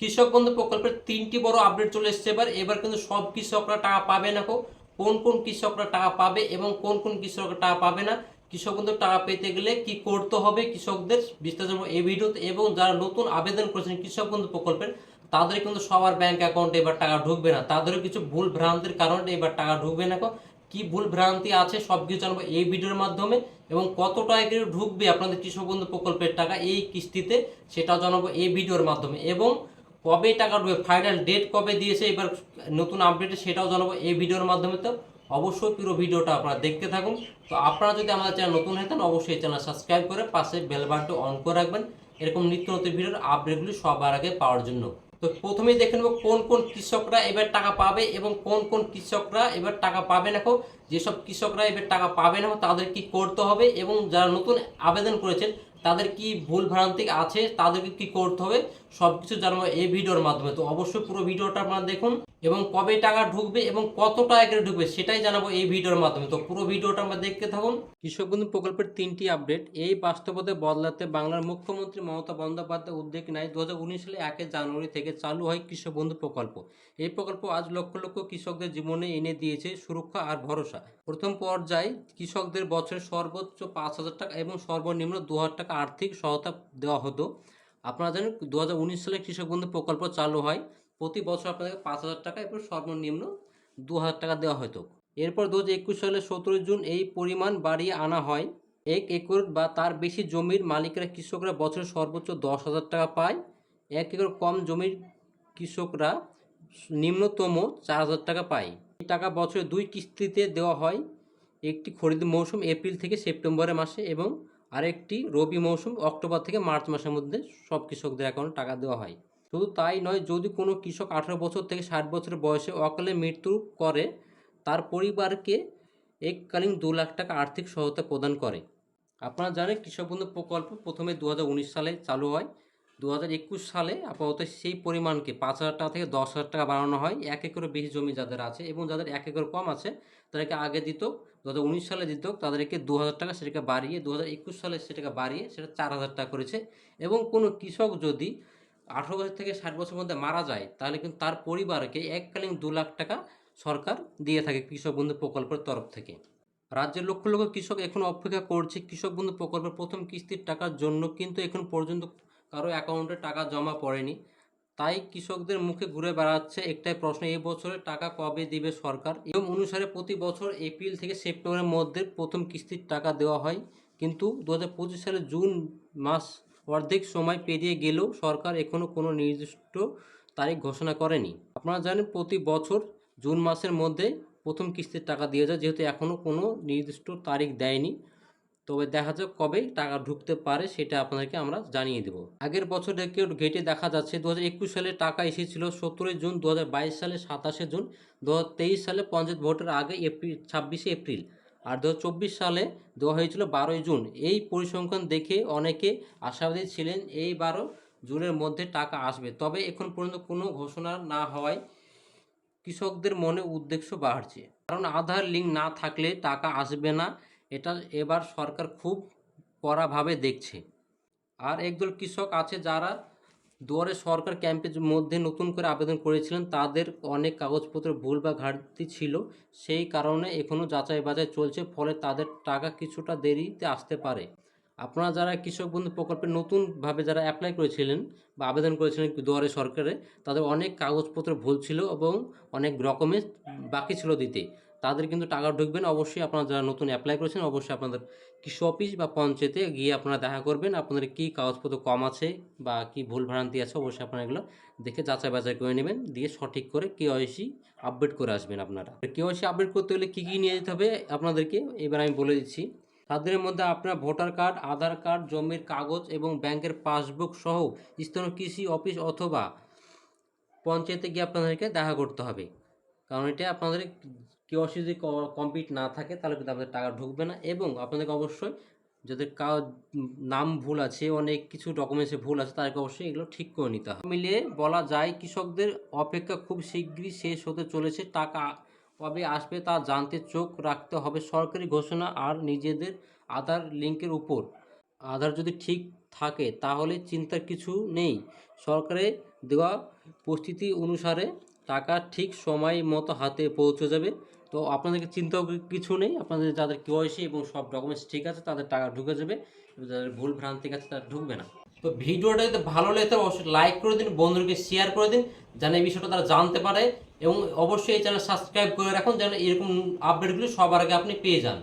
কৃষক বন্ধু প্রকল্পের তিনটি বড় আপডেট চলে এসেছে এবার। এবার কিন্তু সব কৃষকরা টাকা পাবে না। কোন কোন কৃষকরা টাকা পাবে এবং কোন কোন কৃষকরা টাকা পাবে না, কৃষক বন্ধু টাকা পেতে গেলে কি করতে হবে কৃষকদের বিস্তারিত এই ভিডিওতে। এবং যারা নতুন আবেদন করেছেন কৃষক বন্ধু প্রকল্পের, তাদের কিন্তু সবার ব্যাংক অ্যাকাউন্টে এবার টাকা ঢুকবে না। তাদেরও কিছু ভুল ভ্রান্তির কারণে এবার টাকা ঢুকবে না কো। ভুল ভ্রান্তি আছে সব কিছু জানব এই ভিডিওর মাধ্যমে। এবং কত টাকা করে ঢুকবে আপনাদের কৃষক বন্ধু প্রকল্পের টাকা এই কিস্তিতে, সেটাও জানাব এই ভিডিওর মাধ্যমে। এবং কবে টাকা ঢুকবে ফাইনাল ডেট কবে দিয়েছে, এবার নতুন আপডেটে সেটাও জানাব এই ভিডিওর মাধ্যমে তো। অবশ্যই পুরো ভিডিওটা আপনারা দেখতে থাকুন। তো আপনারা যদি আমাদের চ্যানেল নতুন হয়ে থাকেন, অবশ্যই চ্যানেল সাবস্ক্রাইব করে পাশে বেল বাটনটি অন করে রাখবেন। এরকম নিত্য নতুন ভিডিওর আপডেটগুলি সবার আগে পাওয়ার জন্য। তো প্রথমেই দেখে নেব কোন কোন কৃষকরা এবার টাকা পাবে এবং কোন কোন কৃষকরা এবার টাকা পাবে না। যেসব কৃষকরা এবার টাকা পাবে না, তাদের কি করতে হবে এবং যারা নতুন আবেদন করেছেন, তাদের কি ভুল ভ্রান্তি আছে, তাদেরকে কি করতে হবে? সব কিছু জানাব এই ভিডিওর মাধ্যমে। তো অবশ্যই পুরো ভিডিওটা আপনারা দেখুন এবং কবে টাকা ঢুকবে এবং কত টাকা করে ঢুকবে সেটাই জানাব এই ভিডিওর মাধ্যমে। তো পুরো ভিডিওটা আমরা দেখতে থাকুন। কৃষক বন্ধু প্রকল্পের তিনটি আপডেট। এই বাস্তবতা বদলাতে বাংলার মুখ্যমন্ত্রী মমতা বন্দ্যোপাধ্যায় উদ্যোগ নেয়। দু হাজার উনিশ সালে একে জানুয়ারি থেকে চালু হয় কৃষক বন্ধু প্রকল্প। এই প্রকল্প আজ লক্ষ লক্ষ কৃষকদের জীবনে এনে দিয়েছে সুরক্ষা আর ভরসা। প্রথম পর্যায়ে কৃষকদের বছরে সর্বোচ্চ পাঁচ হাজার টাকা এবং সর্বনিম্ন দু হাজার টাকা আর্থিক সহায়তা দেওয়া হতো। আপনারা জানেন দু হাজার উনিশ সালে কৃষক বন্ধু প্রকল্প চালু হয়। প্রতি বছর আপনাদের পাঁচ হাজার টাকা এবং সর্বনিম্ন দু হাজার টাকা দেওয়া হতো এরপর দু একুশ সালে সতেরোই জুন এই পরিমাণ বাড়িয়ে আনা হয়। এক একর বা তার বেশি জমির মালিকরা কৃষকরা বছরে সর্বোচ্চ দশ হাজার টাকা পায়। এক একর কম জমির কৃষকরা নিম্নতম চার হাজার টাকা পায়। এই টাকা বছরে দুই কিস্তিতে দেওয়া হয়। একটি খরিদ মৌসুম এপ্রিল থেকে সেপ্টেম্বরের মাসে এবং আরেকটি রবি মৌসুম, অক্টোবর থেকে মার্চ মাসের মধ্যে সব কৃষকদের অ্যাকাউন্টে টাকা দেওয়া হয়। শুধু তাই নয়, যদি কোনো কৃষক আঠারো বছর থেকে ষাট বছরের বয়সে অকালে মৃত্যু করে, তার পরিবারকে এককালীন দু লাখ টাকা আর্থিক সহায়তা প্রদান করে। আপনারা জানেন কৃষক বন্ধু প্রকল্প প্রথমে দু হাজার উনিশ সালে চালু হয়। দু হাজার একুশ সালে আপাতত সেই পরিমাণকে পাঁচ হাজার টাকা থেকে দশ হাজার টাকা বাড়ানো হয়। এক একরের বেশি জমি যাদের আছে এবং যাদের এক একর কম আছে, তাদেরকে আগে দিত দু হাজার উনিশ সালে দিত, তাদেরকে দু হাজার টাকা সেটাকে বাড়িয়ে দু হাজার একুশ সালে সেটাকে বাড়িয়ে সেটা চার হাজার টাকা করেছে। এবং কোনো কৃষক যদি আঠেরো বছর থেকে ষাট বছর মধ্যে মারা যায়, তাহলে কিন্তু তার পরিবারকে এককালীন দু লাখ টাকা সরকার দিয়ে থাকে কৃষক বন্ধু প্রকল্পের তরফ থেকে। রাজ্যের লক্ষ লক্ষ কৃষক এখন অপেক্ষা করছে। কৃষক বন্ধু প্রকল্পের প্রথম কিস্তির টাকার জন্য কিন্তু এখন পর্যন্ত কারও অ্যাকাউন্টে টাকা জমা পড়েনি। তাই কৃষকদের মুখে ঘুরে বেড়াচ্ছে একটাই প্রশ্ন, এই বছরে টাকা কবে দিবে সরকার? এবং অনুসারে প্রতি বছর এপ্রিল থেকে সেপ্টেম্বরের মধ্যে প্রথম কিস্তির টাকা দেওয়া হয়। কিন্তু দু হাজার পঁচিশ সালে জুন মাস অর্ধেক সময় পেরিয়ে গেলেও সরকার এখনও কোনো নির্দিষ্ট তারিখ ঘোষণা করেনি। আপনারা জানেন প্রতি বছর জুন মাসের মধ্যে প্রথম কিস্তির টাকা দিয়ে যায়, যেহেতু এখনও কোনো নির্দিষ্ট তারিখ দেয়নি। তবে দেখা যাক কবে টাকা ঢুকতে পারে সেটা আপনাদেরকে আমরা জানিয়ে দেব। আগের বছর থেকে ঘেটে দেখা যাচ্ছে দু হাজার একুশ সালে টাকা এসেছিল সতেরোই জুন দু হাজার বাইশ সালে সাতাশে জুন, দু হাজার তেইশ সালে পঞ্চায়েত ভোটের আগে এপ্রিল, ছাব্বিশে এপ্রিল আর দু হাজার চব্বিশ সালে দেওয়া হয়েছিল বারোই জুন। এই পরিসংখ্যান দেখে অনেকে আশাবাদী ছিলেন এই বারো জুনের মধ্যে টাকা আসবে। তবে এখন পর্যন্ত কোনো ঘোষণা না হওয়ায় কৃষকদের মনে উদ্দেশ্য বাড়ছে। কারণ আধার লিঙ্ক না থাকলে টাকা আসবে না। এটা এবার সরকার খুব কড়াভাবে দেখছে। আর একদল কৃষক আছে যারা দুয়ারে সরকার ক্যাম্পের মধ্যে নতুন করে আবেদন করেছিলেন, তাদের অনেক কাগজপত্র ভুল বা ঘাটতি ছিল, সেই কারণে এখনও যাচাই বাছাই চলছে, ফলে তাদের টাকা কিছুটা দেরিতে আসতে পারে। আপনারা যারা কৃষক বন্ধু প্রকল্পে নতুনভাবে যারা অ্যাপ্লাই করেছিলেন বা আবেদন করেছিলেন দুয়ারে সরকারে, তাদের অনেক কাগজপত্র ভুল ছিল এবং অনেক রকমের বাকি ছিল দিতে। তাদের কিন্তু টাকা ঢুকবেন অবশ্যই আপনারা যারা নতুন অ্যাপ্লাই করেছেন, অবশ্যই আপনাদের কৃষি অফিস বা পঞ্চায়েতে গিয়ে আপনারা দেখা করবেন আপনাদের কী কাগজপত্র কম আছে বা কী ভুল ভ্রান্তি আছে, অবশ্যই আপনারা এগুলো দেখে যাচাই বাছাই করে নেবেন। দিয়ে সঠিক করে কেওয়াইসি আপডেট করে আসবেন আপনারা। কেওয়াইসি আপডেট করতে হলে কী কী নিয়ে যেতে হবে আপনাদেরকে? এবার আমি বলে দিচ্ছি। তাদের মধ্যে আপনার ভোটার কার্ড আধার কার্ড জমির কাগজ এবং ব্যাংকের পাসবুক সহ স্থানীয় কৃষি অফিস অথবা পঞ্চায়েতে গিয়ে আপনাদেরকে দেখা করতে হবে। কারণ এটা আপনাদের কেওয়াইসি যদি কমপ্লিট না থাকে, তাহলে কিন্তু আপনাদের টাকা ঢুকবে না এবং আপনাদেরকে অবশ্যই যাদের কা নাম ভুল আছে, অনেক কিছু ডকুমেন্টসে ভুল আছে, তাদেরকে অবশ্যই এগুলো ঠিক করে নিতে হবে। মিলিয়ে বলা যায়, কৃষকদের অপেক্ষা খুব শীঘ্রই শেষ হতে চলেছে। টাকা কবে আসবে তা জানতে চোখ রাখতে হবে। সরকারি ঘোষণা আর নিজেদের আধার লিঙ্কের উপর। আধার যদি ঠিক থাকে, তাহলে চিন্তার কিছু নেই। সরকারে দেওয়া পরিস্থিতি অনুসারে টাকা ঠিক সময় মতো হাতে পৌঁছে যাবে। তো আপনাদেরকে চিন্তাও কিছু নেই। আপনাদের যাদের কেওয়াইসি এবং সব ডকুমেন্টস ঠিক আছে, তাদের টাকা ঢুকে যাবে। যাদের ভুল ভ্রান্তি আছে, তারা ঢুকবে না। তো ভিডিওটা যদি ভালো লেগে থাকে, অবশ্যই লাইক করে দিন, বন্ধুদেরকে শেয়ার করে দিন, যেন এই বিষয়টা তারা জানতে পারে। এবং অবশ্যই এই চ্যানেল সাবস্ক্রাইব করে রাখুন, যেন এরকম আপডেটগুলো সবার আগে আপনি পেয়ে যান।